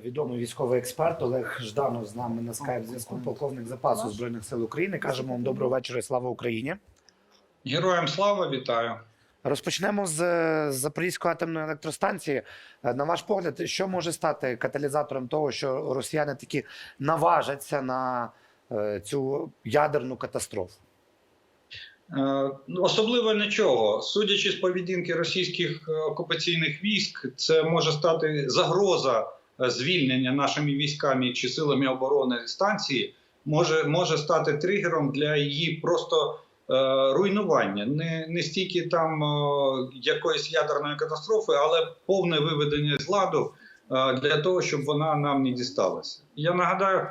відомий військовий експерт Олег Жданов з нами на скайп зв'язку, полковник запасу збройних сил України. Кажемо вам доброго вечора і слава Україні. Героям слава вітаю. Розпочнемо з Запорізької атомної електростанції. Е, На ваш погляд, що може стати каталізатором того, що росіяни таки наважаться на е, цю ядерну катастрофу? Е, Особливо нічого. Судячи з поведінки російських окупаційних військ, це може стати загроза звільнення нашими військами чи силами оборони станції, може, може стати тригером для її просто е, руйнування. Не, не стільки там е, якоїсь ядерної катастрофи, але повне виведення з ладу е, для того, щоб вона нам не дісталася. Я нагадаю.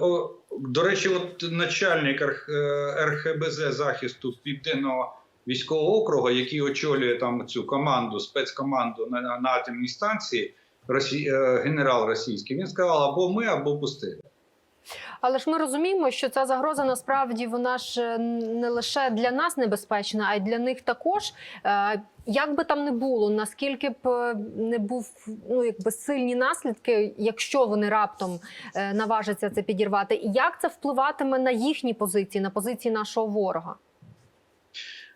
О, до речі, от начальник Арх- е, РХБЗ захисту Південного військового округу, який очолює там цю команду, спецкоманду на, на атомній станції, росі, е, генерал російський, він сказав: або ми, або пустили. Але ж ми розуміємо, що ця загроза насправді вона ж е, не лише для нас небезпечна, а й для них також. Е, Як би там не було, наскільки б не був ну якби сильні наслідки, якщо вони раптом наважаться це підірвати, і як це впливатиме на їхні позиції, на позиції нашого ворога?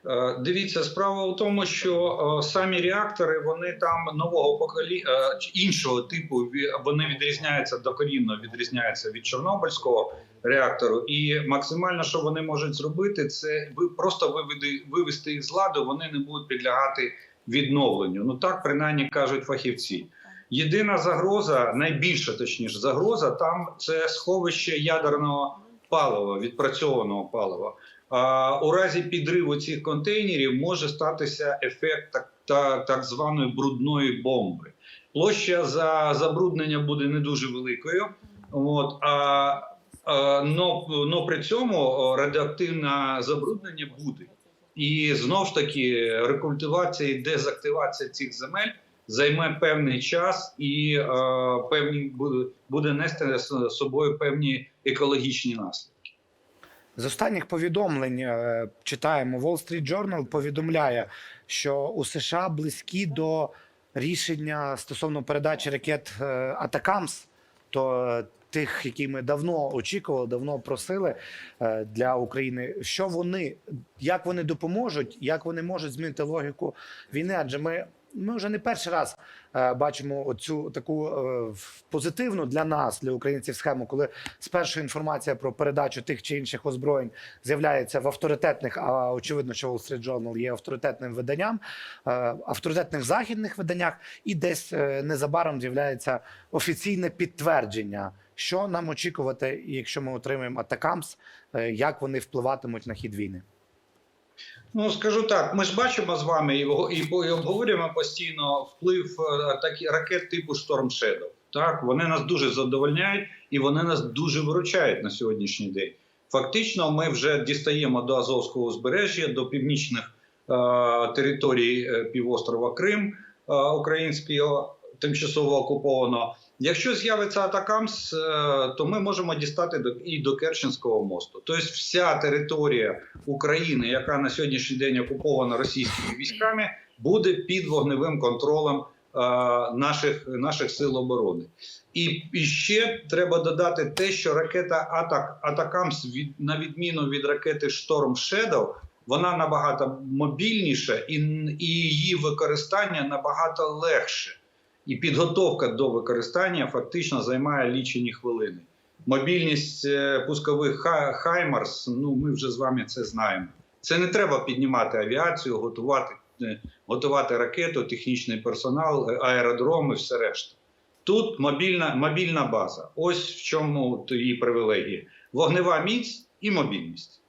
Е, Дивіться, справа у тому, що е, самі реактори вони там нового покоління іншого типу вони відрізняються докорінно відрізняються від Чорнобильського реактору, і максимально, що вони можуть зробити, це просто вивести їх з ладу. Вони не будуть підлягати відновленню. Ну так принаймні кажуть фахівці. Єдина загроза, найбільша точніше загроза, там це сховище ядерного палива, відпрацьованого палива. У разі підриву цих контейнерів може статися ефект так, так, так званої брудної бомби. Площа за забруднення буде не дуже великою, от, а, но, но при цьому радіоактивне забруднення буде. І знову ж таки рекультивація і дезактивація цих земель займе певний час і е, певні буде нести з собою певні екологічні наслідки. З останніх повідомлень е, читаємо Wall Street Journal повідомляє, що у США близькі до рішення стосовно передачі ракет е, Атакамс, то е, тих, які ми давно очікували, давно просили для України. Що вони, як вони допоможуть, як вони можуть змінити логіку війни? Адже ми. Ми вже не перший раз е, бачимо оцю таку е, позитивну для нас, для українців, схему, коли спершу інформація про передачу тих чи інших озброєнь з'являється в авторитетних, а очевидно, що Wall Street Journal є авторитетним виданням, е, авторитетних західних виданнях, і десь незабаром з'являється офіційне підтвердження, що нам очікувати, якщо ми отримаємо атакамс, як вони впливатимуть на хід війни. Ну скажу так, ми ж бачимо з вами і, і, обговорюємо постійно вплив е, такі ракет типу Storm Shadow. Так, вони нас дуже задовольняють і вони нас дуже виручають на сьогоднішній день. Фактично, ми вже дістаємо до Азовського узбережжя, до північних е, територій е, півострова Крим е, українського тимчасово окупованого. Якщо з'явиться Атакамс, е, то ми можемо дістати і до Керченського мосту. Тобто, вся територія України, яка на сьогоднішній день окупована російськими військами, буде під вогневим контролем е, наших, наших сил оборони. І, і ще треба додати те, що ракета Атак Атакамс, від, на відміну від ракети Шторм Shadow, вона набагато мобільніша і, і її використання набагато легше. І підготовка до використання фактично займає лічені хвилини. Мобільність е, пускових Хаймарс, ну ми вже з вами це знаємо. Це не треба піднімати авіацію, готувати, е, готувати ракету, технічний персонал, е, аеродроми, все решта. Тут мобільна, мобільна база. Ось в чому її привілегії: вогнева міць і мобільність.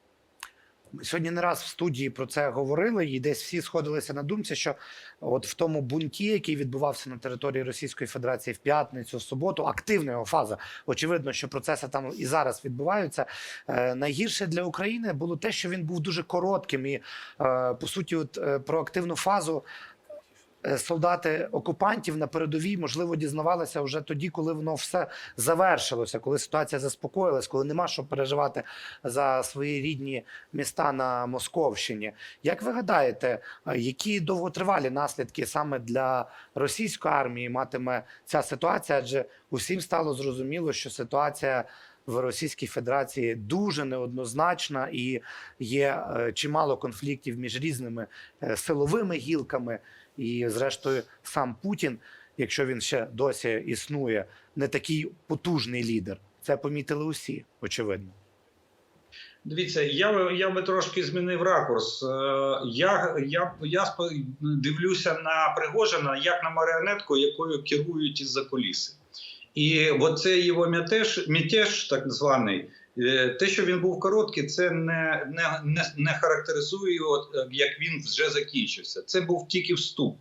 Сьогодні не раз в студії про це говорили, і десь всі сходилися на думці, що от в тому бунті, який відбувався на території Російської Федерації в п'ятницю, в суботу, активна його фаза. Очевидно, що процеси там і зараз відбуваються. Е, найгірше для України було те, що він був дуже коротким, і е, по суті, от е, про активну фазу. Е, солдати окупантів на передовій, можливо, дізнавалися вже тоді, коли воно все завершилося, коли ситуація заспокоїлась, коли нема що переживати за свої рідні міста на Московщині. Як ви гадаєте, е, які довготривалі наслідки саме для російської армії матиме ця ситуація? Адже усім стало зрозуміло, що ситуація в Російській Федерації дуже неоднозначна і є е, чимало конфліктів між різними силовими гілками. І, зрештою, сам Путін, якщо він ще досі існує, не такий потужний лідер. Це помітили усі, очевидно. Дивіться, я я би трошки змінив ракурс. Е, Я я, я дивлюся на Пригожина як на маріонетку, якою керують із-за куліси. І оцей його мятеж, мятеж, так званий, те, що він був короткий, це не, не, не, не характеризує його, е, як він вже закінчився. Це був тільки вступ.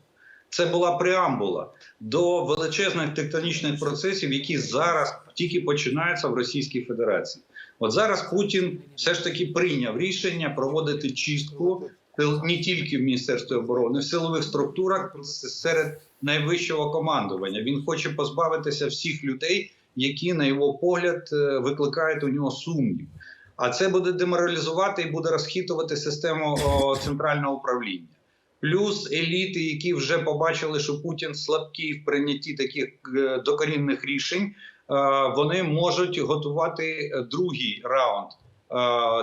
Це була преамбула до величезних тектонічних процесів, які зараз тільки починаються в Російській Федерації. От зараз Путін все ж таки прийняв рішення проводити чистку не тільки в Міністерстві оборони, в силових структурах серед найвищого командування. Він хоче позбавитися всіх людей, які, на його погляд, е, викликають у нього сумнів. А це буде деморалізувати і буде розхитувати систему центрального управління. Плюс еліти, які вже побачили, що Путін слабкий в прийнятті таких е, докорінних рішень, е, вони можуть готувати другий раунд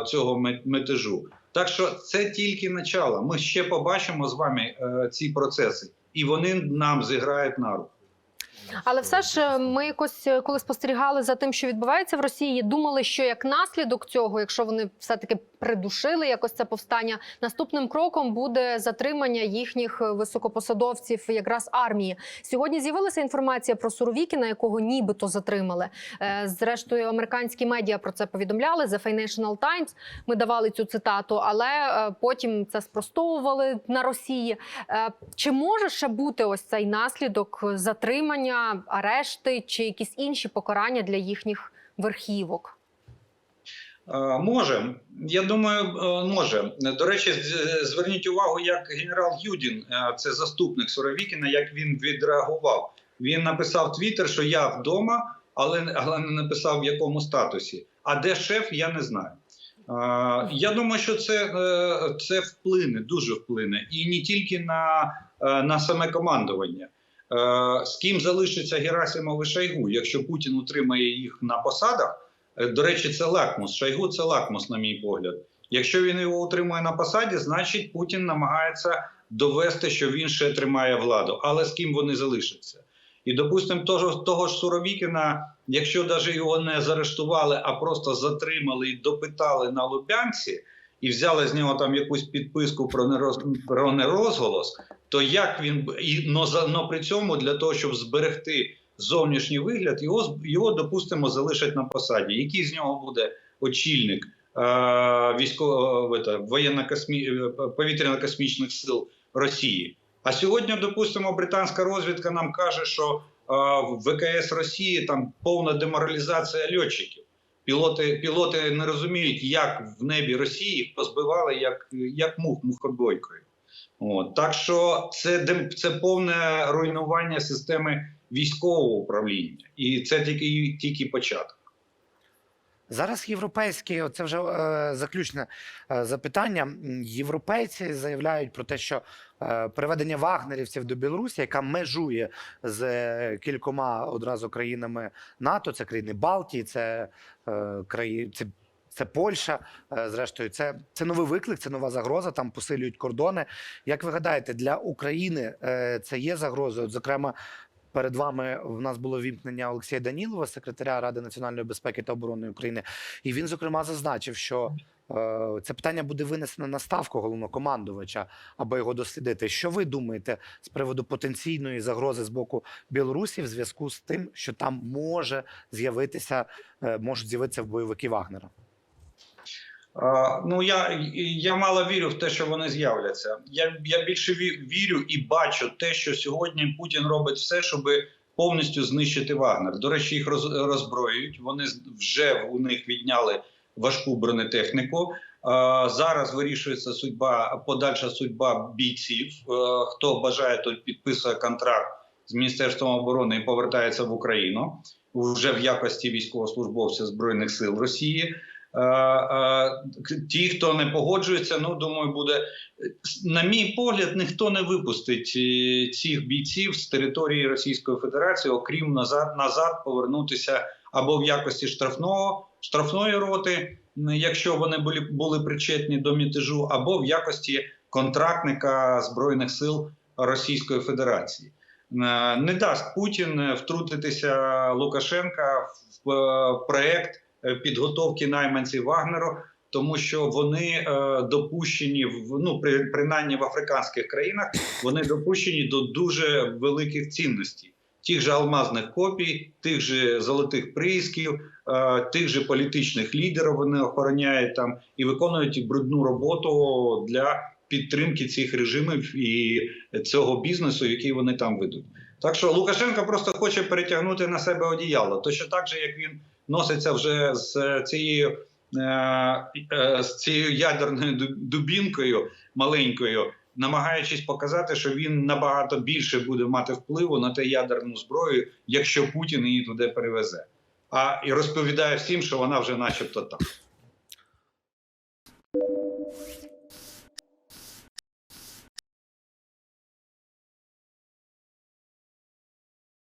цього метежу. Так що це тільки начало. Ми ще побачимо з вами ці процеси, і вони нам зіграють на руку. Але все ж е, ми якось, е, коли спостерігали за тим, що відбувається в Росії, думали, що як наслідок цього, якщо вони все таки придушили якось це повстання, наступним кроком буде затримання їхніх е, високопосадовців, якраз армії. Сьогодні з'явилася інформація про Суровікіна, якого нібито затримали. Зрештою, американські медіа про це повідомляли. The Financial Times ми давали цю цитату, але потім це спростовували на Росії. Чи може ще бути ось цей наслідок затримання, арешти чи якісь інші покарання для їхніх верхівок? Е, Може, я думаю, е, може. До речі, зверніть увагу, як генерал Юдін, е, це заступник Суровікіна, як він відреагував. Він написав Твіттер, що я вдома, але, не написав в якому статусі. А де шеф, я не знаю. Я думаю, що це, це вплине, дуже вплине, і не тільки на, на саме командування. Е, З ким залишиться Герасимов і Шойгу, якщо Путін утримає їх на посадах. Е, До речі, це лакмус. Шойгу це лакмус, на мій погляд. Якщо він його утримує на посаді, значить Путін намагається довести, що він ще тримає владу. Але з ким вони залишаться? І допустимо, того, того ж Суровікіна, якщо навіть його не заарештували, а просто затримали і допитали на Лубянці, і взяли з нього там якусь підписку про нероз, про нерозголос, то як він і но, но при цьому для того, щоб зберегти зовнішній вигляд, його його допустимо залишать на посаді. Який з нього буде очільник е, військово е, воєнно-космі е, сил Росії? А сьогодні, допустимо, британська розвідка нам каже, що е, в ВКС Росії там повна деморалізація льотчиків. Пілоти, пілоти не розуміють, як в небі Росії позбивали, як, як мух мухобойкою. От. Так що це, це повне руйнування системи військового управління, і це тільки, тільки початок. Зараз європейські, це вже е, заключне е, запитання. Європейці заявляють про те, що е, переведення вагнерівців до Білорусі, яка межує з е, кількома одразу країнами НАТО, це країни Балтії, це е, краї, це. Це Польща, е, зрештою, це, це новий виклик, це нова загроза. Там посилюють кордони. Як ви гадаєте, для України е, це є загрозою? Зокрема, Перед вами в нас було вімкнення Олексія Данілова, секретаря Ради національної безпеки та оборони України. І він, зокрема, зазначив, що е, це питання буде винесено на ставку головнокомандувача, аби його дослідити. Що ви думаєте з приводу потенційної загрози з боку Білорусі в зв'язку з тим, що там може з'явитися, е, можуть з'явитися в бойовики Вагнера? Ну я, я мало вірю в те, що вони з'являться. Я, я більше вірю і бачу те, що сьогодні Путін робить все, щоб повністю знищити Вагнер. До речі, їх роз, роззброюють. Вони вже у них відняли важку бронетехніку. Зараз вирішується судьба, подальша судьба бійців. Хто бажає, той підписує контракт з Міністерством оборони і повертається в Україну вже в якості військовослужбовця збройних сил Росії. Ті, хто не погоджується, ну думаю, буде на мій погляд, ніхто не випустить е, цих бійців з території Російської Федерації, окрім назад назад повернутися або в якості штрафного штрафної роти, якщо вони були були причетні до мятежу, або в якості контрактника збройних сил Російської Федерації. Е, Не дасть Путін втрутитися Лукашенка в е, проект підготовки найманців Вагнеру, тому що вони е, допущені в ну при, принаймні в африканських країнах, вони допущені до дуже великих цінностей. Тих же алмазних копій, тих же золотих приисків, е, тих же політичних лідерів вони охороняють там і виконують брудну роботу для підтримки цих режимів і цього бізнесу, який вони там ведуть. Так що Лукашенко просто хоче перетягнути на себе одіяло. Точно так же, як він носиться вже з цією, з цією ядерною дубінкою маленькою, намагаючись показати, що він набагато більше буде мати впливу на те ядерну зброю, якщо Путін її туди перевезе. А і розповідає всім, що вона вже, начебто, там.